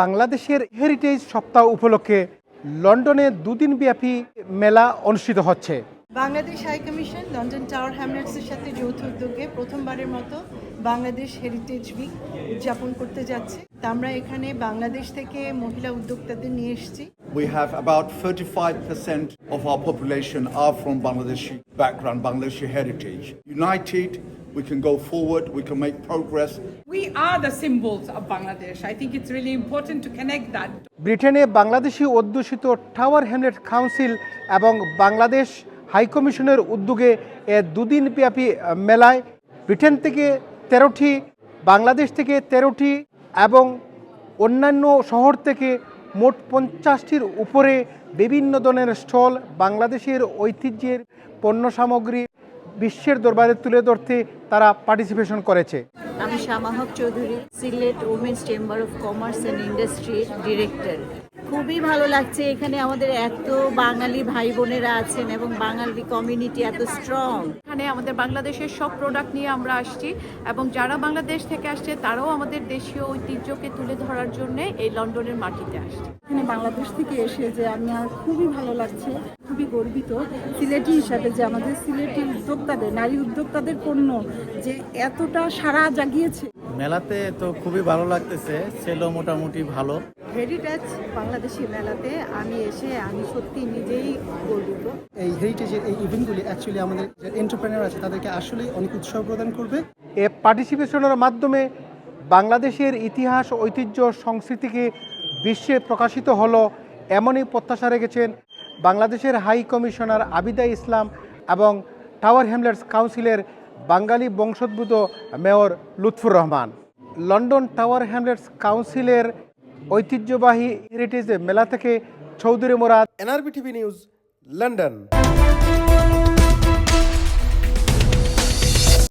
বাংলাদেশের হেরিটেজ সপ্তাহ উপলক্ষে লন্ডনে দুদিন ব্যাপী মেলা অনুষ্ঠিত হচ্ছে। Bangladesh high commission London Tower হ্যামলেটসের সাথে যৌথ উদ্যোগে প্রথমবারের মতো বাংলাদেশ হেরিটেজ উইক উদযাপন করতে যাচ্ছে। তা আমরা এখানে বাংলাদেশ থেকে মহিলা উদ্যোক্তাদের নিয়ে এসেছি। We have about 35% of our population are from Bangladeshi background, Bangladeshi heritage. United, we can go forward, we can make progress. We are the symbols of Bangladesh. I think it's really important to connect that. ব্রিটেনে বাংলাদেশি অধ্যুষিত tower Hamlet council এবং বাংলাদেশ হাইকমিশনের উদ্যোগে এ দুদিন ব্যাপী মেলায় Britain থেকে তেরোটি বাংলাদেশ থেকে তেরোটি এবং অন্যান্য শহর থেকে মোট পঞ্চাশটির উপরে বিভিন্ন ধরনের স্টল বাংলাদেশের ঐতিহ্যের পণ্য সামগ্রী বিশ্বের দরবারে তুলে ধরতে তারা পার্টিসিপেশন করেছে। আমি Shama Haque Chowdhury Sylhet women's chamber of commerce and ইন্ডাস্ট্রির ডিরেক্টর খুবই ভালো লাগছে এখানে আমাদের এত বাঙালি ভাই বোনেরা আছেন এবং বাঙালি কমিউনিটি এত স্ট্রং এখানে আমাদের বাংলাদেশের সব প্রোডাক্ট নিয়ে আমরা আসছি এবং যারা বাংলাদেশ থেকে আসছে তারাও আমাদের দেশীয় ঐতিহ্যকে তুলে ধরার জন্য এই লন্ডনের মাটিতে আসছে। এখানে বাংলাদেশ থেকে এসে যে আমার খুবই ভালো লাগছে। খুবই গর্বিত সিলেটি হিসাবে যে আমাদের সিলেটি উদ্যোক্তাদের নারী উদ্যোক্তাদের পণ্য যে এতটা সারা জাগিয়েছে। মেলাতে তো খুবই ভালো লাগতেছে সেলও মোটামুটি ভালো। হেরিটেজ বাংলাদেশি মেলাতে আমি এসে আমি সত্যি নিজেই গর্বিত। এই হেরিটেজের এই ইভেন্টগুলি অ্যাকচুয়ালি আমাদের যে এন্টারপ্রেনার আছে তাদেরকে আসলেই অনেক উৎসাহ প্রদান করবে। এ পার্টিসিপেশনের মাধ্যমে বাংলাদেশের ইতিহাস ঐতিহ্য সংস্কৃতিকে বিশ্বে প্রকাশিত হলো এমনই প্রত্যাশা রেখেছেন বাংলাদেশের হাই কমিশনার আবিদা ইসলাম এবং টাওয়ার হ্যামলেটস কাউন্সিলের বাঙালি বংশোদ্ভূত mayor Lutfur Rahman. London Tower Hamlets কাউন্সিলের ঐতিহ্যবাহী হেরিটেজ মেলা থেকে Chowdhury Morad, NRB TV news, London.